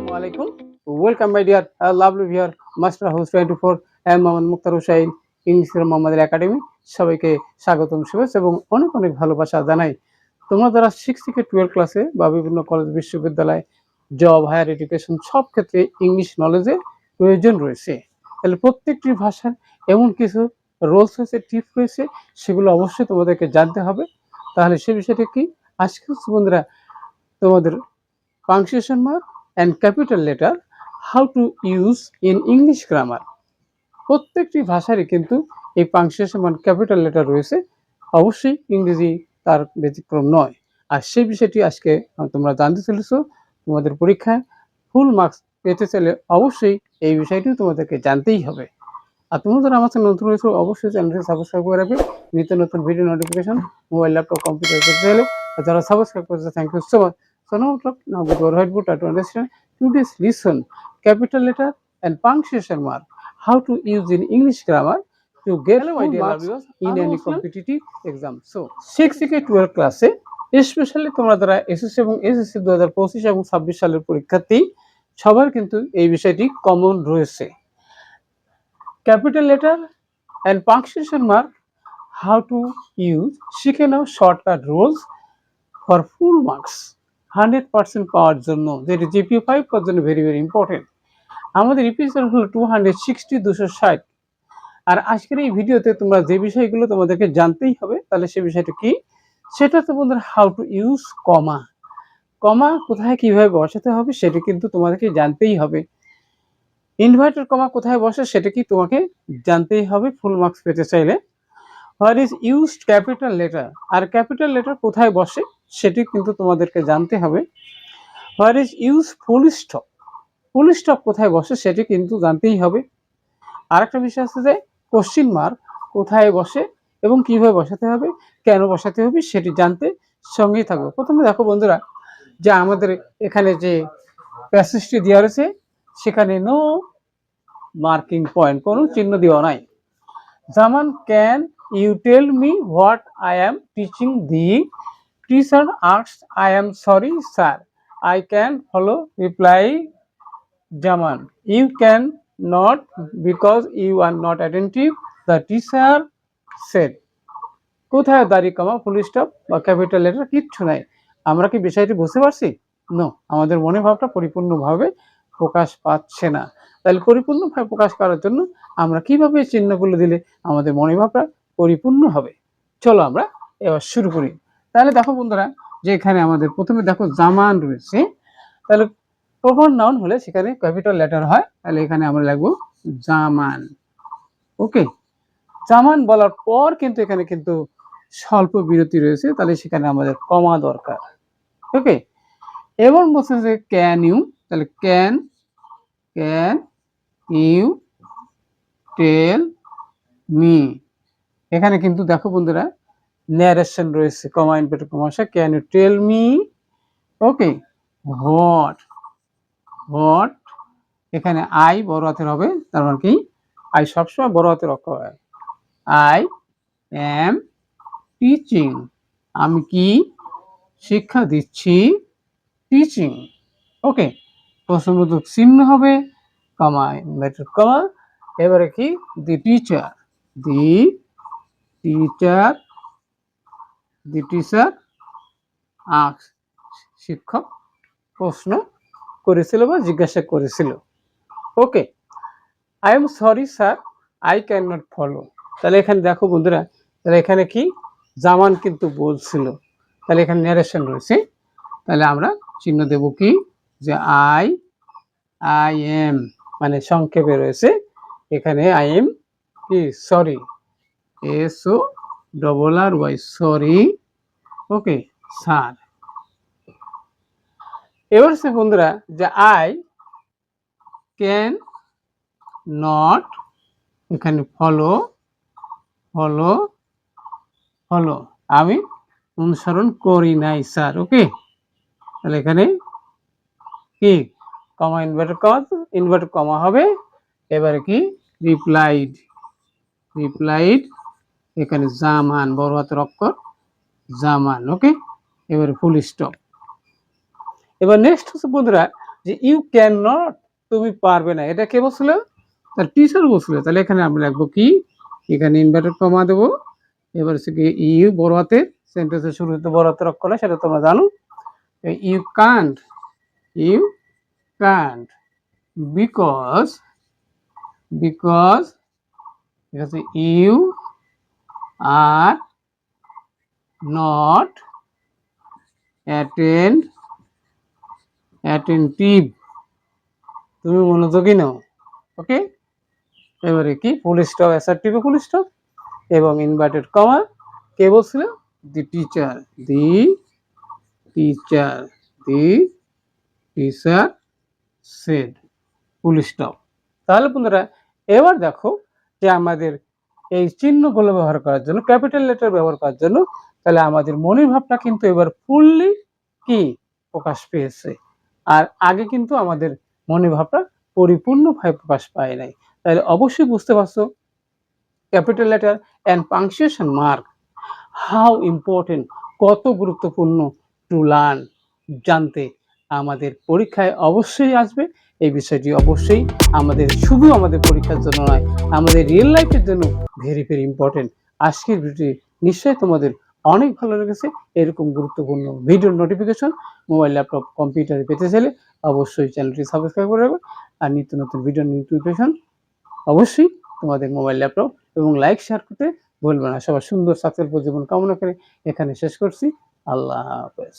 আসসালামু আলাইকুম। Welcome my dear lovely viewer master house twenty four M Mohammad Muktar Hussain English মোহাম্মদের academy সবাইকে স্বাগতম, শুভেচ্ছা এবং অনেক অনেক ভালোবাসা জানাই। তোমরা যারা সিক্স থেকে টুয়েলভ ক্লাসে বা বিভিন্ন কলেজ বিশ্ববিদ্যালয় জব হায়ার এডুকেশন সব ক্ষেত্রে ইংলিশ নলেজের প্রয়োজন রয়েছে। তাহলে প্রত্যেকটি ভাষার এমন কিছু রোলস রয়েছে টিপ রয়েছে, সেগুলো অবশ্যই তোমাদেরকে জানতে হবে। তাহলে সে বিষয়টা কি? আজকে বন্ধুরা, তোমাদের punctuation mark and capital letter how to use in English grammar প্রত্যেকটি ভাষারই কিন্তু এই পাংচুয়েশন মার্ক ক্যাপিটাল লেটার রয়েছে। অবশ্যই ইংরেজি তার ব্যতিক্রম নয়। আর সেই বিষয়টি আজকে তোমরা জানতে চলেছো তোমাদের পরীক্ষায়। ফুল মার্কস পেতে চাইলে অবশ্যই এই বিষয়টি তোমাদেরকে জানতেই হবে। আর তোমাদের আমার চ্যানেল নতুন রয়েছে, অবশ্যই চ্যানেলটি সাবস্ক্রাইব করে রাখবে। নিত্য নতুন video notification mobile laptop computer পেতে চাইলে। যারা সাবস্ক্রাইব করেছে thank you so much So now now with your whiteboard to understand today's lesson capital letter and punctuation mark how to use in English grammar to get Hello, full marks in any competitive exam. So six থেকে twelve ক্লাসে specially তোমরা যারা SSC এবং SSC দু হাজার পঁচিশ এবং ছাব্বিশ সালের পরীক্ষার্থী সবার কিন্তু এই বিষয়টি কমন রয়েছে capital letter and punctuation mark how to use শিখে নাও shortcut rules for full marks hundred percent পাওয়ার জন্য যেটি জিপিও ফাইভ পাওয়ার জন্য ভেরি ভেরি ইম্পর্টেন্ট আমাদের রিপিটেশন হলো টু হান্ড্রেড সিক্সটি দুশো ষাট। আর আজকের এই ভিডিওতে তোমরা যে বিষয়গুলো তোমাদেরকে জানতেই হবে, তাহলে সে বিষয়টা কি? সেটা তো বন্ধুরা how to use comma comma কোথায় কীভাবে বসাতে হবে সেটা কিন্তু তোমাদেরকে জানতেই হবে। ইনভার্টার কমা কোথায় বসে সেটা কি তোমাকে জানতেই হবে ফুল মার্কস পেতে চাইলে। Where is use capital letter R capital letter কোথায় বসে? সেটি কিন্তু তোমাদেরকে জানতে হবে। Where is use full stop full stop কোথায় বসে সেটি কিন্তু জানতেই হবে। আরেকটা বিষয় আছে যে কোশ্চিন মার্ক কোথায় বসে এবং কীভাবে বসাতে হবে, কেন বসাতে হবে সেটি জানতে সঙ্গেই থাকবে। প্রথমে দেখো বন্ধুরা, যে আমাদের এখানে যে প্যাসেজটি দেওয়া রয়েছে, সেখানে নো মার্কিং পয়েন্ট কোনো চিহ্ন দেওয়া নাই। Zaman can you tell me what I am teaching the teacher arts I am sorry sir I can follow reply Zaman you can not because you are not attentive the teacher said কোথায় দাঁড়িয়ে comma full stop বা capital letter কিচ্ছু নাই? আমরা কি বিষয়টি বুঝতে পারছি? নো আমাদের মনে ভাবটা পরিপূর্ণভাবে প্রকাশ পাচ্ছে না। তাহলে পরিপূর্ণভাবে প্রকাশ করার জন্য আমরা কীভাবে চিহ্নগুলো দিলে আমাদের মনে ভাবটা পরিপূর্ণ হবে? চলো আমরা এবার শুরু করি। তাহলে দেখো বন্ধুরা, যে এখানে আমাদের প্রথমে দেখো জামান রয়েছে। তাহলে প্রপার নাউন হলে সেখানে ক্যাপিটাল লেটার হয়, তাহলে এখানে আমরা লিখব জামান। ওকে জামান বলার পর কিন্তু এখানে কিন্তু স্বল্প বিরতি রয়েছে, তাহলে সেখানে আমাদের কমা দরকার। ওকে এবং বলছে যে ক্যান ইউ তাহলে can can you tell me এখানে কিন্তু দেখো বন্ধুরা ন্যারেশন রয়েছে কমা ইনভেটর কমাশা can you tell me okay what what এখানে আই বড় হাতের হবে, তার মানে কি? আই সবসময় বড় হাতের অক্ষর হয়। আই এম টিচিং আমি কি শিক্ষা দিচ্ছি? টিচিং ওকে প্রশ্নবোধক চিহ্ন হবে কমা ইনভার্টেড কমা এবারে কি? The teacher the teacher the teacher asks শিক্ষক প্রশ্ন করেছিল বা জিজ্ঞাসা করেছিল। Okay I am sorry sir I can not follow তাহলে এখানে দেখো বন্ধুরা, তাহলে এখানে কি? জামান কিন্তু বলছিল তাহলে এখানে ন্যারেশন রয়েছে। তাহলে আমরা চিহ্ন দেব কি? যে আই আই এম মানে সংক্ষেপে রয়েছে। এখানে আই এম কি? Sorry S O double R Y sorry okay sir এবার সে বন্ধুরা, যে আই ক্যান নট এখানে ফলো ফলো ফলো আমি অনুসরণ করি নাই স্যার ওকে তাহলে এখানে কি? কমা ইনভার্টার কমা ইনভার্টার কমা হবে। এবারে কি? রিপ্লাইড রিপ্লাইড এখানে জামান বড় হাতের অক্ষর জামান, ওকে? এবারে ফুল স্টপ এবার নেক্সট হচ্ছে বন্ধুরা, যে ইউ ক্যান নট তুমি পারবে না। এটা কে বলছিল? তার টিচার বলছিল। তাহলে এখানে আমরা লিখব কি? এখানে ইনভার্টার কমা দেবো। এবার হচ্ছে কি ইউ বড় হাতের সেন্টেন্সের শুরুতে বড় হাতের অক্ষর সেটা তোমরা জানো। You can't you can't because because ঠিক আছে you are not attend attentive তুমি মনোযোগী নাও ওকে এবারে কি? ফুল স্টপ অ্যাসার্টিভে ফুল স্টপ এবং ইনভার্টেড কমা কে বলছিল? The teacher the teacher the teacher said full stop তাহলে বন্ধুরা, এবার দেখো যে আমাদের এই চিহ্নগুলো ব্যবহার করার জন্য, ক্যাপিটাল লেটার ব্যবহার করার জন্য, তাহলে আমাদের মনের ভাবটা কিন্তু এবার ফুললি কি? প্রকাশ পেয়েছে। আর আগে কিন্তু আমাদের মনের ভাবটা পরিপূর্ণভাবে প্রকাশ পায় নাই। তাহলে অবশ্যই বুঝতে পারছ, capital letter and punctuation mark how important কত গুরুত্বপূর্ণ টু লার্ন জানতে আমাদের পরীক্ষায় অবশ্যই আসবে। এই বিষয়টি অবশ্যই আমাদের, শুধু আমাদের পরীক্ষার জন্য নয়, আমাদের রিয়েল লাইফের জন্য ভেরি ভেরি ইম্পর্টেন্ট আজকের ভিডিওটি নিশ্চয়ই তোমাদের অনেক ভালো লেগেছে। এরকম গুরুত্বপূর্ণ ভিডিওর নোটিফিকেশন মোবাইল ল্যাপটপ কম্পিউটারে পেতে চাইলে অবশ্যই চ্যানেলটি সাবস্ক্রাইব করে রাখবে। আর নিত্য নতুন ভিডিও নোটিফিকেশন অবশ্যই তোমাদের মোবাইল ল্যাপটপ এবং লাইক শেয়ার করতে ভুলবে না। সবার সুন্দর সাকসেসফুল জীবন কামনা করে এখানে শেষ করছি। আল্লাহ হাফেজ।